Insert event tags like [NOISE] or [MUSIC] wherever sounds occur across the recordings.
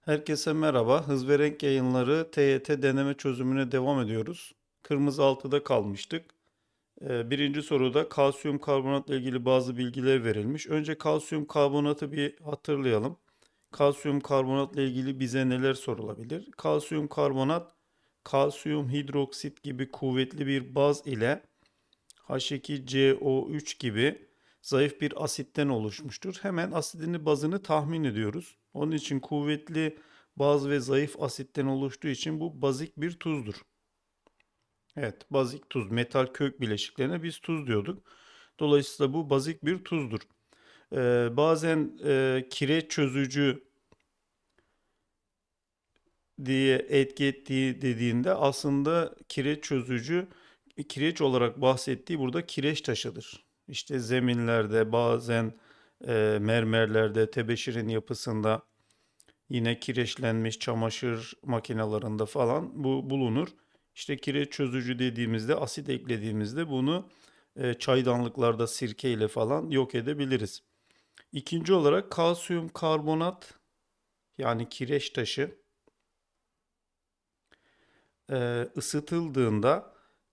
Herkese merhaba. Hız ve Renk Yayınları TYT deneme çözümüne devam ediyoruz. Kırmızı altıda kalmıştık. Ee, Birinci soruda kalsiyum karbonatla ilgili bazı bilgiler verilmiş. Önce kalsiyum karbonatı bir hatırlayalım. Kalsiyum karbonatla ilgili bize neler sorulabilir? Kalsiyum karbonat, kalsiyum hidroksit gibi kuvvetli bir baz ile H2CO3 gibi zayıf bir asitten oluşmuştur. Hemen asidini bazını tahmin ediyoruz. Onun için kuvvetli baz ve zayıf asitten oluştuğu için bu bazik bir tuzdur. Evet, bazik tuz. Metal kök bileşiklerine biz tuz diyorduk. Dolayısıyla bu bazik bir tuzdur. Ee, bazen e, kireç çözücü diye etki ettiği dediğinde aslında kireç çözücü kireç olarak bahsettiği burada kireç taşıdır. İşte zeminlerde bazen e, mermerlerde tebeşirin yapısında yine kireçlenmiş çamaşır makinelerinde falan bu bulunur. İşte kireç çözücü dediğimizde asit eklediğimizde bunu e, çaydanlıklarda sirke ile falan yok edebiliriz. İkinci olarak kalsiyum karbonat yani kireç taşı e, ısıtıldığında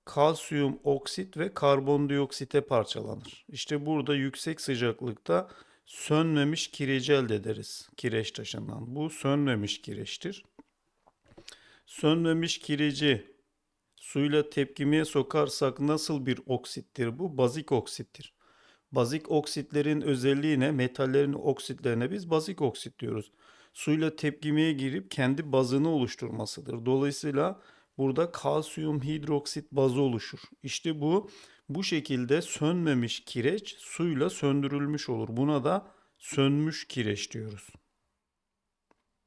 kalsiyum oksit ve karbondioksite parçalanır. İşte burada yüksek sıcaklıkta sönmemiş kireci elde ederiz kireç taşından. Bu sönmemiş kireçtir. Sönmemiş kireci suyla tepkimeye sokarsak nasıl bir oksittir bu? Bazik oksittir. Bazik oksitlerin özelliği ne? Metallerin oksitlerine biz bazik oksit diyoruz. Suyla tepkimeye girip kendi bazını oluşturmasıdır. Dolayısıyla burada kalsiyum hidroksit bazı oluşur. İşte bu bu şekilde sönmemiş kireç suyla söndürülmüş olur. Buna da sönmüş kireç diyoruz.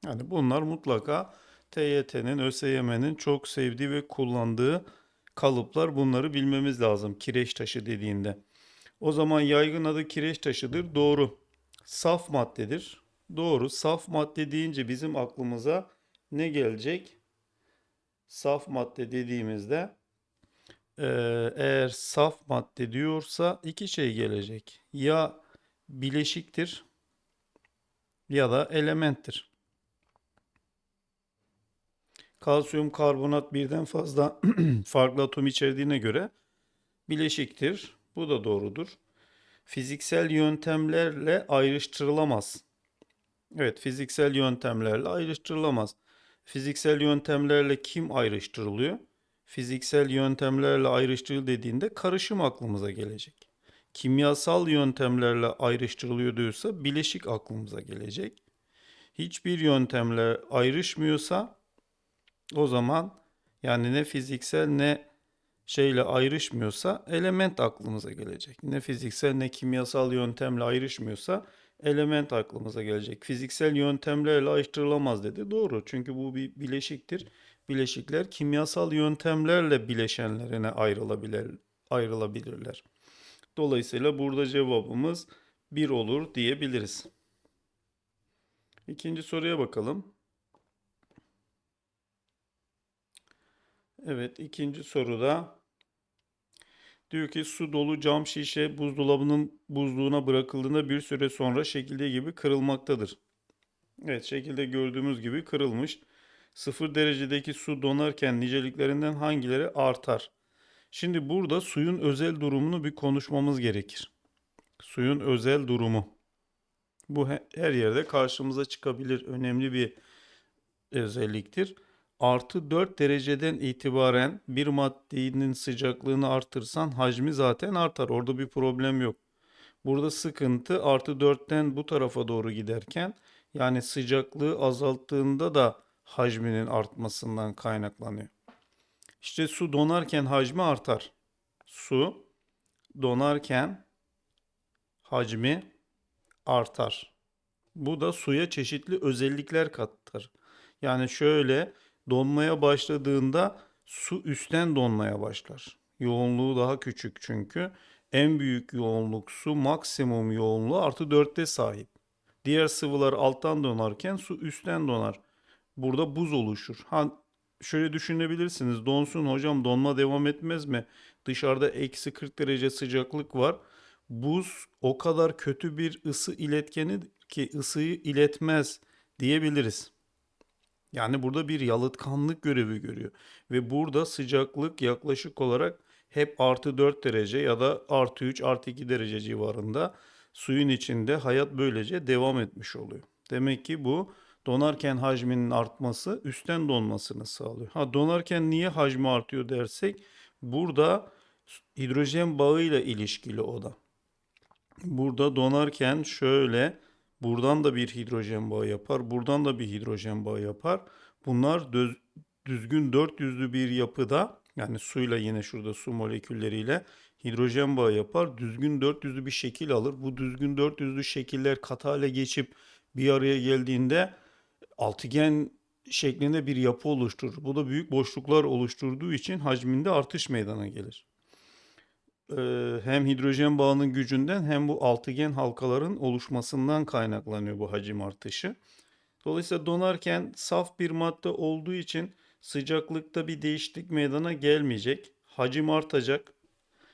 Yani bunlar mutlaka TYT'nin, ÖSYM'nin çok sevdiği ve kullandığı kalıplar. Bunları bilmemiz lazım kireç taşı dediğinde. O zaman yaygın adı kireç taşıdır. Doğru. Saf maddedir. Doğru. Saf madde deyince bizim aklımıza ne gelecek? Saf madde dediğimizde eee, eğer saf madde diyorsa iki şey gelecek. Ya bileşiktir ya da elementtir. Kalsiyum karbonat birden fazla [CLEARS THROAT] farklı atom içerdiğine göre bileşiktir. Bu da doğrudur. Fiziksel yöntemlerle ayrıştırılamaz. Evet, fiziksel yöntemlerle ayrıştırılamaz. Fiziksel yöntemlerle kim ayrıştırılıyor? Fiziksel yöntemlerle ayrıştırıl dediğinde karışım aklımıza gelecek. Kimyasal yöntemlerle ayrıştırılıyor diyorsa bileşik aklımıza gelecek. Hiçbir yöntemle ayrışmıyorsa o zaman yani ne fiziksel ne şeyle ayrışmıyorsa element aklımıza gelecek. Ne fiziksel ne kimyasal yöntemle ayrışmıyorsa element aklımıza gelecek. Fiziksel yöntemlerle ayrıştırılamaz dedi. Doğru. Çünkü bu bir bileşiktir. Bileşikler kimyasal yöntemlerle bileşenlerine ayrılabilir, ayrılabilirler. Dolayısıyla burada cevabımız 1 olur diyebiliriz. İkinci soruya bakalım. Evet, ikinci soruda diyor ki su dolu cam şişe buzdolabının buzluğuna bırakıldığında bir süre sonra şekilde gibi kırılmaktadır. Evet, şekilde gördüğümüz gibi kırılmış. Sıfır derecedeki su donarken niceliklerinden hangileri artar? Şimdi burada suyun özel durumunu bir konuşmamız gerekir. Suyun özel durumu. Bu he- her yerde karşımıza çıkabilir önemli bir özelliktir. Artı 4 dereceden itibaren bir maddenin sıcaklığını artırsan hacmi zaten artar. Orada bir problem yok. Burada sıkıntı artı 4'ten bu tarafa doğru giderken yani sıcaklığı azalttığında da hacminin artmasından kaynaklanıyor. İşte su donarken hacmi artar. Su donarken hacmi artar. Bu da suya çeşitli özellikler katar. Yani şöyle donmaya başladığında su üstten donmaya başlar. Yoğunluğu daha küçük çünkü. En büyük yoğunluk su maksimum yoğunluğu artı dörtte sahip. Diğer sıvılar alttan donarken su üstten donar. Burada buz oluşur. Ha, şöyle düşünebilirsiniz. Donsun hocam donma devam etmez mi? Dışarıda eksi 40 derece sıcaklık var. Buz o kadar kötü bir ısı iletkeni ki ısıyı iletmez diyebiliriz. Yani burada bir yalıtkanlık görevi görüyor. Ve burada sıcaklık yaklaşık olarak hep artı 4 derece ya da artı 3 artı 2 derece civarında suyun içinde hayat böylece devam etmiş oluyor. Demek ki bu donarken hacminin artması üstten donmasını sağlıyor. Ha donarken niye hacmi artıyor dersek burada hidrojen bağıyla ilişkili o da. Burada donarken şöyle buradan da bir hidrojen bağı yapar, buradan da bir hidrojen bağı yapar. Bunlar düz, düzgün dört yüzlü bir yapıda yani suyla yine şurada su molekülleriyle hidrojen bağı yapar. Düzgün dört yüzlü bir şekil alır. Bu düzgün dört yüzlü şekiller katı hale geçip bir araya geldiğinde altıgen şeklinde bir yapı oluşturur. Bu da büyük boşluklar oluşturduğu için hacminde artış meydana gelir. Ee, hem hidrojen bağının gücünden hem bu altıgen halkaların oluşmasından kaynaklanıyor bu hacim artışı. Dolayısıyla donarken saf bir madde olduğu için sıcaklıkta bir değişiklik meydana gelmeyecek. Hacim artacak.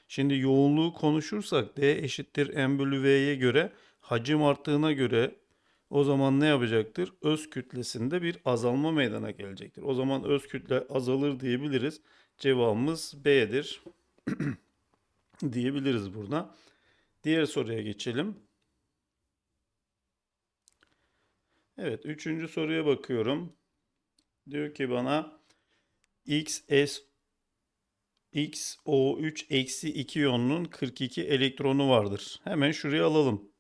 Şimdi yoğunluğu konuşursak D eşittir M bölü V'ye göre hacim arttığına göre o zaman ne yapacaktır? Öz kütlesinde bir azalma meydana gelecektir. O zaman öz kütle azalır diyebiliriz. Cevabımız B'dir [CLEARS THROAT] diyebiliriz burada. Diğer soruya geçelim. Evet, üçüncü soruya bakıyorum. Diyor ki bana X S XO3 eksi 2 iyonunun 42 elektronu vardır. Hemen şuraya alalım.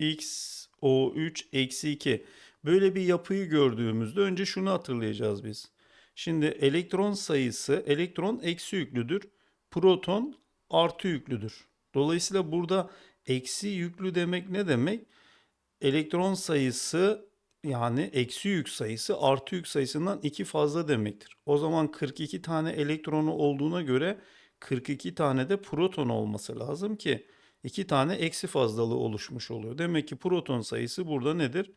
XO3 eksi 2. Böyle bir yapıyı gördüğümüzde önce şunu hatırlayacağız biz. Şimdi elektron sayısı elektron eksi yüklüdür. Proton artı yüklüdür. Dolayısıyla burada eksi yüklü demek ne demek? Elektron sayısı yani eksi yük sayısı artı yük sayısından 2 fazla demektir. O zaman 42 tane elektronu olduğuna göre 42 tane de proton olması lazım ki 2 tane eksi fazlalığı oluşmuş oluyor. Demek ki proton sayısı burada nedir?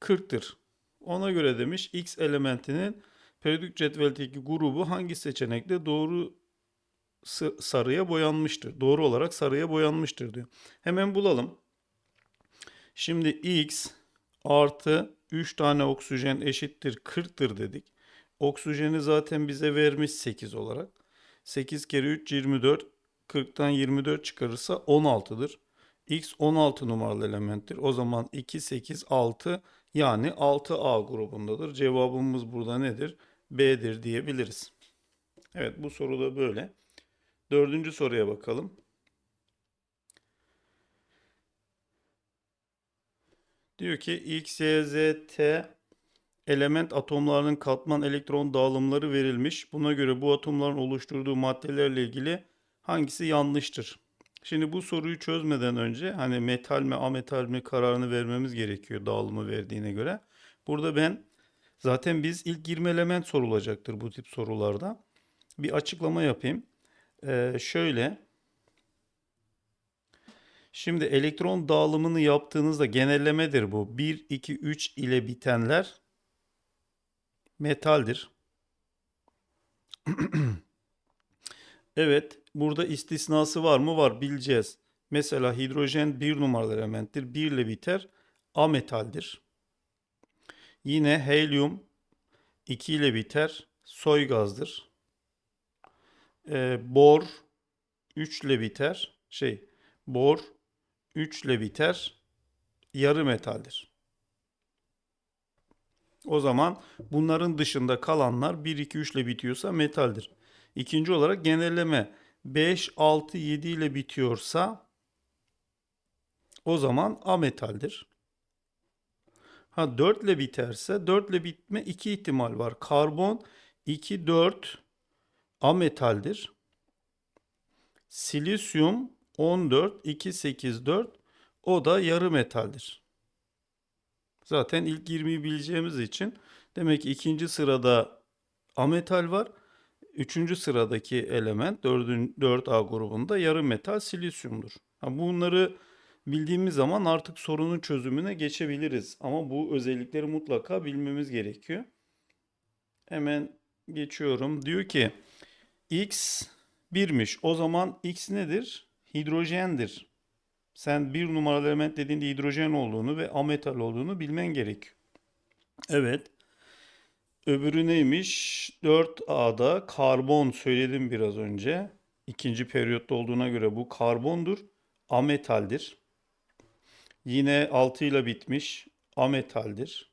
40'tır. Ona göre demiş X elementinin periyodik cetveldeki grubu hangi seçenekle doğru sarıya boyanmıştır. Doğru olarak sarıya boyanmıştır diyor. Hemen bulalım. Şimdi X artı 3 tane oksijen eşittir 40'tır dedik. Oksijeni zaten bize vermiş 8 olarak. 8 kere 3 24. 40'tan 24 çıkarırsa 16'dır. X 16 numaralı elementtir. O zaman 2, 8, 6 yani 6A grubundadır. Cevabımız burada nedir? B'dir diyebiliriz. Evet bu soru da böyle. Dördüncü soruya bakalım. Diyor ki X, Y, Z, T element atomlarının katman elektron dağılımları verilmiş. Buna göre bu atomların oluşturduğu maddelerle ilgili hangisi yanlıştır? Şimdi bu soruyu çözmeden önce hani metal mi ametal mi kararını vermemiz gerekiyor dağılımı verdiğine göre. Burada ben zaten biz ilk 20 element sorulacaktır bu tip sorularda. Bir açıklama yapayım. Ee, şöyle Şimdi elektron dağılımını yaptığınızda genellemedir bu. 1, 2, 3 ile bitenler metaldir. [CLEARS THROAT] evet, burada istisnası var mı? Var, bileceğiz. Mesela hidrojen bir numaralı elementtir. 1 ile biter. Ametaldir. Yine helyum 2 ile biter. Soy gazdır. Ee, bor 3 ile biter. Şey, bor 3 ile biter. Yarı metaldir. O zaman bunların dışında kalanlar 1, 2, 3 ile bitiyorsa metaldir. İkinci olarak genelleme 5, 6, 7 ile bitiyorsa o zaman ametaldir. Ha 4 ile biterse 4 ile bitme iki ihtimal var. Karbon 2, 4 ametaldir. Silisyum 14, 2, 8, 4 o da yarı metaldir. Zaten ilk 20'yi bileceğimiz için demek ki ikinci sırada ametal var. Üçüncü sıradaki element 4, 4A grubunda yarı metal silisyumdur. Bunları bildiğimiz zaman artık sorunun çözümüne geçebiliriz. Ama bu özellikleri mutlaka bilmemiz gerekiyor. Hemen geçiyorum. Diyor ki X 1'miş. O zaman X nedir? Hidrojendir. Sen bir numaralı element dediğinde hidrojen olduğunu ve ametal olduğunu bilmen gerekiyor. Evet. Öbürü neymiş? 4A'da karbon söyledim biraz önce. İkinci periyotta olduğuna göre bu karbondur. Ametaldir. Yine 6 ile bitmiş. Ametaldir.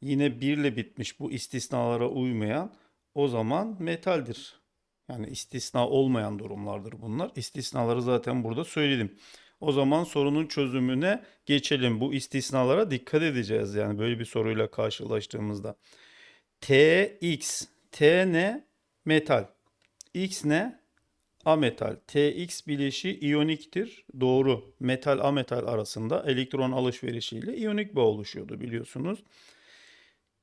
Yine 1 ile bitmiş bu istisnalara uymayan. O zaman metaldir. Yani istisna olmayan durumlardır bunlar. İstisnaları zaten burada söyledim. O zaman sorunun çözümüne geçelim. Bu istisnalara dikkat edeceğiz yani böyle bir soruyla karşılaştığımızda. TX. T ne? Metal. X ne? Ametal. TX bileşi iyoniktir. Doğru. Metal ametal arasında elektron alışverişiyle iyonik bağ oluşuyordu biliyorsunuz.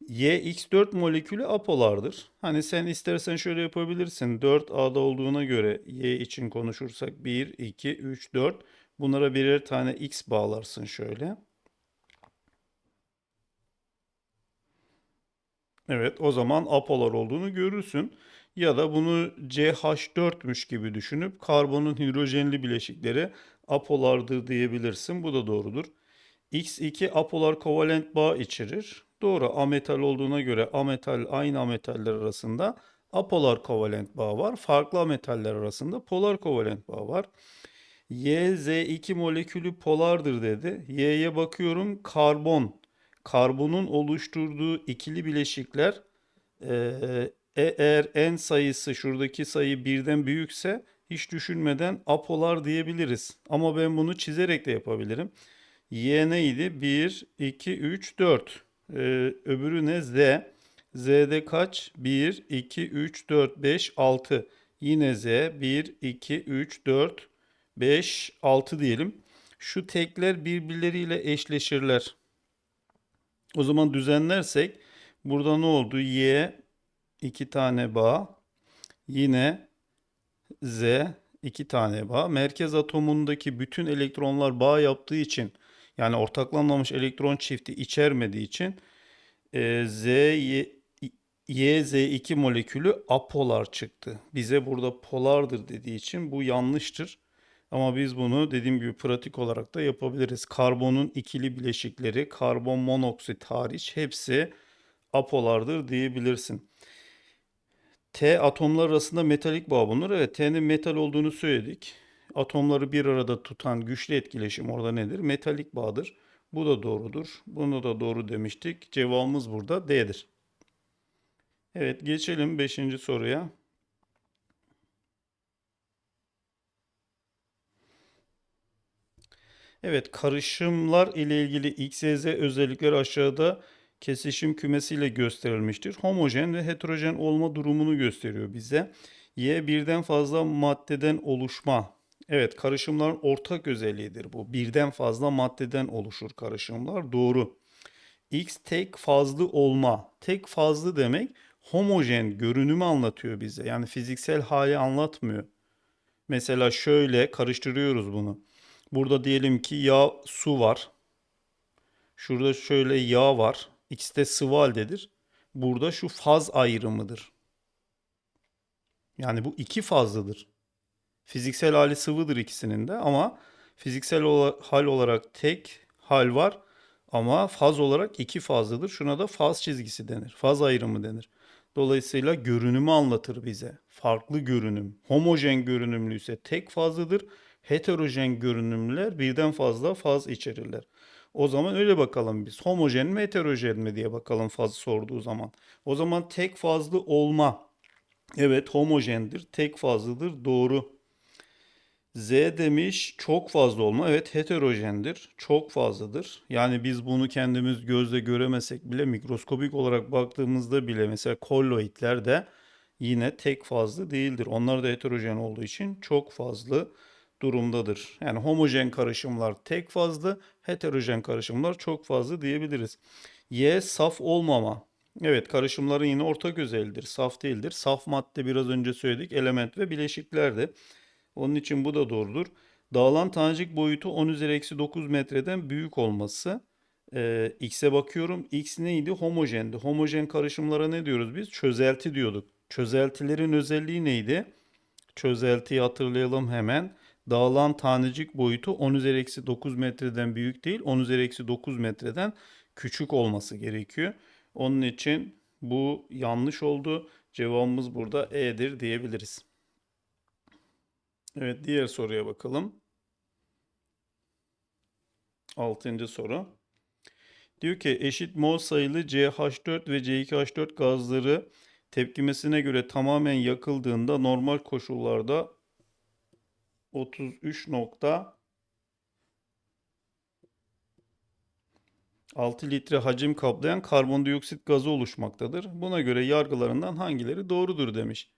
YX4 molekülü apolardır. Hani sen istersen şöyle yapabilirsin. 4A'da olduğuna göre Y için konuşursak 1, 2, 3, 4. Bunlara birer tane X bağlarsın şöyle. Evet, o zaman apolar olduğunu görürsün. Ya da bunu CH4'müş gibi düşünüp karbonun hidrojenli bileşikleri apolardır diyebilirsin. Bu da doğrudur. X2 apolar kovalent bağ içerir. Doğru. Ametal olduğuna göre ametal aynı ametaller arasında apolar kovalent bağ var. Farklı ametaller arasında polar kovalent bağ var. YZ2 molekülü polardır dedi. Y'ye bakıyorum karbon. Karbonun oluşturduğu ikili bileşikler eee, eğer n sayısı şuradaki sayı birden büyükse hiç düşünmeden apolar diyebiliriz. Ama ben bunu çizerek de yapabilirim. Y neydi? 1, 2, 3, 4. Ee, öbürü ne? Z. Z'de kaç? 1, 2, 3, 4, 5, 6. Yine Z. 1, 2, 3, 4, 5, 6 diyelim. Şu tekler birbirleriyle eşleşirler. O zaman düzenlersek burada ne oldu? Y iki tane bağ. Yine Z iki tane bağ. Merkez atomundaki bütün elektronlar bağ yaptığı için yani ortaklanmamış elektron çifti içermediği için e, Z Y, YZ2 molekülü apolar çıktı. Bize burada polardır dediği için bu yanlıştır. Ama biz bunu dediğim gibi pratik olarak da yapabiliriz. Karbonun ikili bileşikleri, karbon monoksit hariç hepsi apolardır diyebilirsin. T atomlar arasında metalik bağ bulunur. Evet T'nin metal olduğunu söyledik. Atomları bir arada tutan güçlü etkileşim orada nedir? Metalik bağdır. Bu da doğrudur. Bunu da doğru demiştik. Cevabımız burada D'dir. Evet geçelim 5. soruya. Evet karışımlar ile ilgili X, Y, özellikleri aşağıda kesişim kümesiyle gösterilmiştir. Homojen ve heterojen olma durumunu gösteriyor bize. Y birden fazla maddeden oluşma. Evet karışımların ortak özelliğidir bu. Birden fazla maddeden oluşur karışımlar. Doğru. X tek fazlı olma. Tek fazlı demek homojen görünümü anlatıyor bize. Yani fiziksel hali anlatmıyor. Mesela şöyle karıştırıyoruz bunu. Burada diyelim ki yağ su var. Şurada şöyle yağ var. İkisi de sıvı haldedir. Burada şu faz ayrımıdır. Yani bu iki fazlıdır. Fiziksel hali sıvıdır ikisinin de ama fiziksel hal olarak tek hal var ama faz olarak iki fazlıdır. Şuna da faz çizgisi denir. Faz ayrımı denir. Dolayısıyla görünümü anlatır bize. Farklı görünüm. Homojen görünümlü ise tek fazlıdır. Heterojen görünümlüler birden fazla faz içerirler. O zaman öyle bakalım biz. Homojen mi heterojen mi diye bakalım fazı sorduğu zaman. O zaman tek fazlı olma. Evet homojendir. Tek fazlıdır. Doğru. Z demiş çok fazla olma. Evet heterojendir. Çok fazladır. Yani biz bunu kendimiz gözle göremesek bile mikroskobik olarak baktığımızda bile mesela kolloidler de yine tek fazlı değildir. Onlar da heterojen olduğu için çok fazla durumdadır. Yani homojen karışımlar tek fazlı, heterojen karışımlar çok fazla diyebiliriz. Y saf olmama. Evet karışımların yine ortak özelliğidir. Saf değildir. Saf madde biraz önce söyledik element ve bileşiklerdi. Onun için bu da doğrudur. Dağılan tanecik boyutu 10 üzeri eksi 9 metreden büyük olması. Ee, X'e bakıyorum. X neydi? Homojendi. Homojen karışımlara ne diyoruz biz? Çözelti diyorduk. Çözeltilerin özelliği neydi? Çözeltiyi hatırlayalım hemen. Dağılan tanecik boyutu 10 üzeri eksi 9 metreden büyük değil. 10 üzeri eksi 9 metreden küçük olması gerekiyor. Onun için Bu yanlış oldu. Cevabımız burada E'dir diyebiliriz. Evet diğer soruya bakalım. Altıncı soru. Diyor ki eşit mol sayılı CH4 ve C2H4 gazları tepkimesine göre tamamen yakıldığında normal koşullarda 33 nokta 6 litre hacim kaplayan karbondioksit gazı oluşmaktadır. Buna göre yargılarından hangileri doğrudur demiş.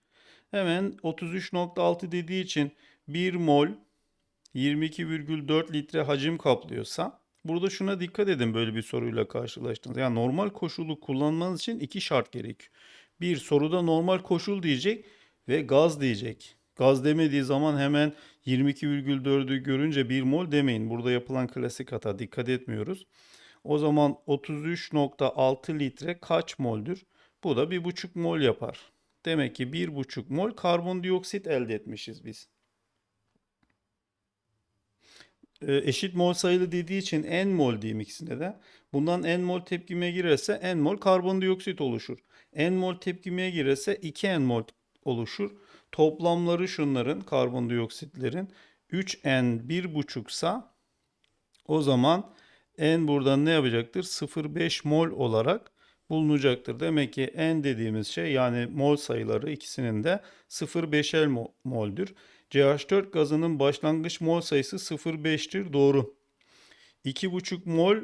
Hemen 33.6 dediği için 1 mol 22,4 litre hacim kaplıyorsa burada şuna dikkat edin böyle bir soruyla karşılaştığınızda. Yani normal koşulu kullanmanız için iki şart gerekiyor. Bir soruda normal koşul diyecek ve gaz diyecek. Gaz demediği zaman hemen 22,4'ü görünce 1 mol demeyin. Burada yapılan klasik hata dikkat etmiyoruz. O zaman 33.6 litre kaç moldür? Bu da 1,5 mol yapar. Demek ki 1,5 mol karbondioksit elde etmişiz biz. Ee, eşit mol sayılı dediği için n mol diyeyim ikisine de. Bundan n mol tepkimeye girerse n mol karbondioksit oluşur. n mol tepkimeye girerse 2n mol oluşur. Toplamları şunların karbondioksitlerin 3n 1,5 sa o zaman n buradan ne yapacaktır? 0,5 mol olarak bulunacaktır. Demek ki n dediğimiz şey yani mol sayıları ikisinin de 0,5'er mo- moldür. CH4 gazının başlangıç mol sayısı 0,5'tir. Doğru. 2,5 mol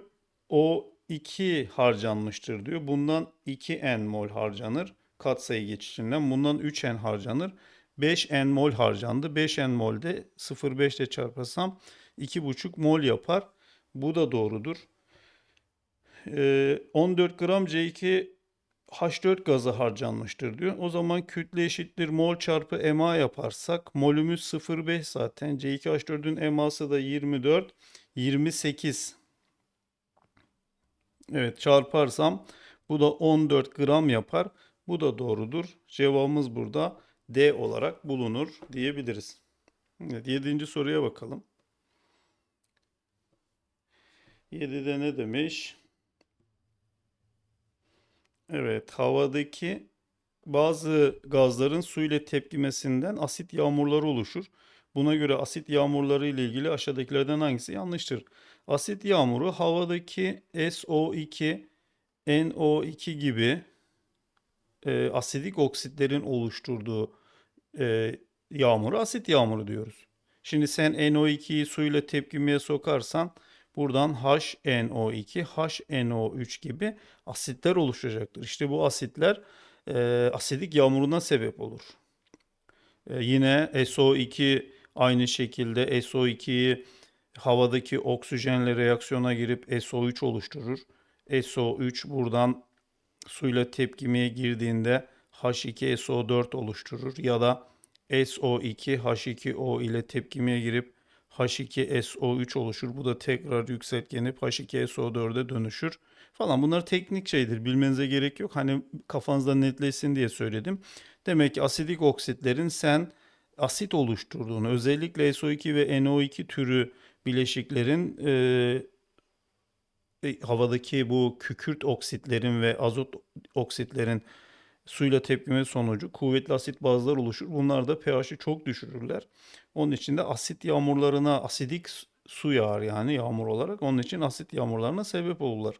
O2 harcanmıştır diyor. Bundan 2n mol harcanır. Katsayı geçişinden. Bundan 3n harcanır. 5n mol harcandı. 5n mol de 0,5 ile çarparsam 2,5 mol yapar. Bu da doğrudur. Ee, 14 gram C2 H4 gazı harcanmıştır diyor. O zaman kütle eşittir mol çarpı MA yaparsak molümüz 0,5 zaten. C2H4'ün EMA'sı da 24, 28. Evet çarparsam bu da 14 gram yapar. Bu da doğrudur. Cevabımız burada D olarak bulunur diyebiliriz. Evet, yedinci soruya bakalım. 7'de ne demiş? Evet, havadaki bazı gazların su ile tepkimesinden asit yağmurları oluşur. Buna göre asit yağmurları ile ilgili aşağıdakilerden hangisi yanlıştır? Asit yağmuru havadaki SO2, NO2 gibi e, asidik oksitlerin oluşturduğu e, yağmuru asit yağmuru diyoruz. Şimdi sen NO2'yi suyla tepkimeye sokarsan buradan HNO2, HNO3 gibi asitler oluşacaktır. İşte bu asitler e, asidik yağmuruna sebep olur. E, yine SO2 aynı şekilde SO2'yi havadaki oksijenle reaksiyona girip SO3 oluşturur. SO3 buradan suyla tepkimeye girdiğinde H2SO4 oluşturur ya da SO2 H2O ile tepkimeye girip H2SO3 oluşur. Bu da tekrar yükseltgenip H2SO4'e dönüşür falan. Bunlar teknik şeydir. Bilmenize gerek yok. Hani kafanızda netleşsin diye söyledim. Demek ki asidik oksitlerin sen asit oluşturduğunu, özellikle SO2 ve NO2 türü bileşiklerin e, e, havadaki bu kükürt oksitlerin ve azot oksitlerin suyla tepkime sonucu kuvvetli asit bazlar oluşur. Bunlar da pH'i çok düşürürler. Onun için de asit yağmurlarına asidik su yağar yani yağmur olarak. Onun için asit yağmurlarına sebep olurlar.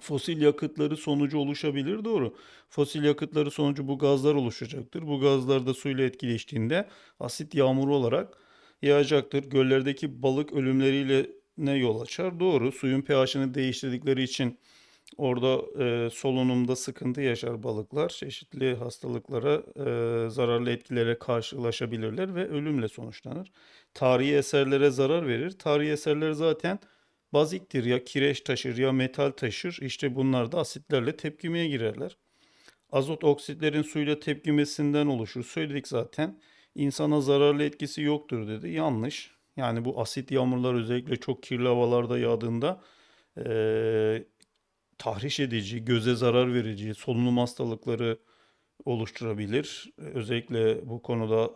Fosil yakıtları sonucu oluşabilir doğru. Fosil yakıtları sonucu bu gazlar oluşacaktır. Bu gazlar da suyla etkileştiğinde asit yağmuru olarak yağacaktır. Göllerdeki balık ölümleriyle ne yol açar? Doğru. Suyun pH'ini değiştirdikleri için orada e, solunumda sıkıntı yaşar balıklar. Çeşitli hastalıklara, e, zararlı etkilere karşılaşabilirler ve ölümle sonuçlanır. Tarihi eserlere zarar verir. Tarihi eserler zaten baziktir ya kireç taşır ya metal taşır. İşte bunlar da asitlerle tepkimeye girerler. Azot oksitlerin suyla tepkimesinden oluşur. Söyledik zaten. İnsana zararlı etkisi yoktur dedi. Yanlış. Yani bu asit yağmurlar özellikle çok kirli havalarda yağdığında eee, tahriş edici, göze zarar verici, solunum hastalıkları oluşturabilir. Özellikle bu konuda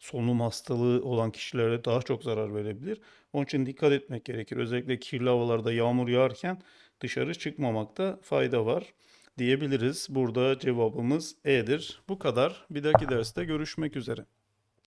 solunum hastalığı olan kişilere daha çok zarar verebilir. Onun için dikkat etmek gerekir. Özellikle kirli havalarda yağmur yağarken dışarı çıkmamakta fayda var. diyebiliriz. Burada cevabımız E'dir. Bu kadar. Bir dahaki derste görüşmek üzere.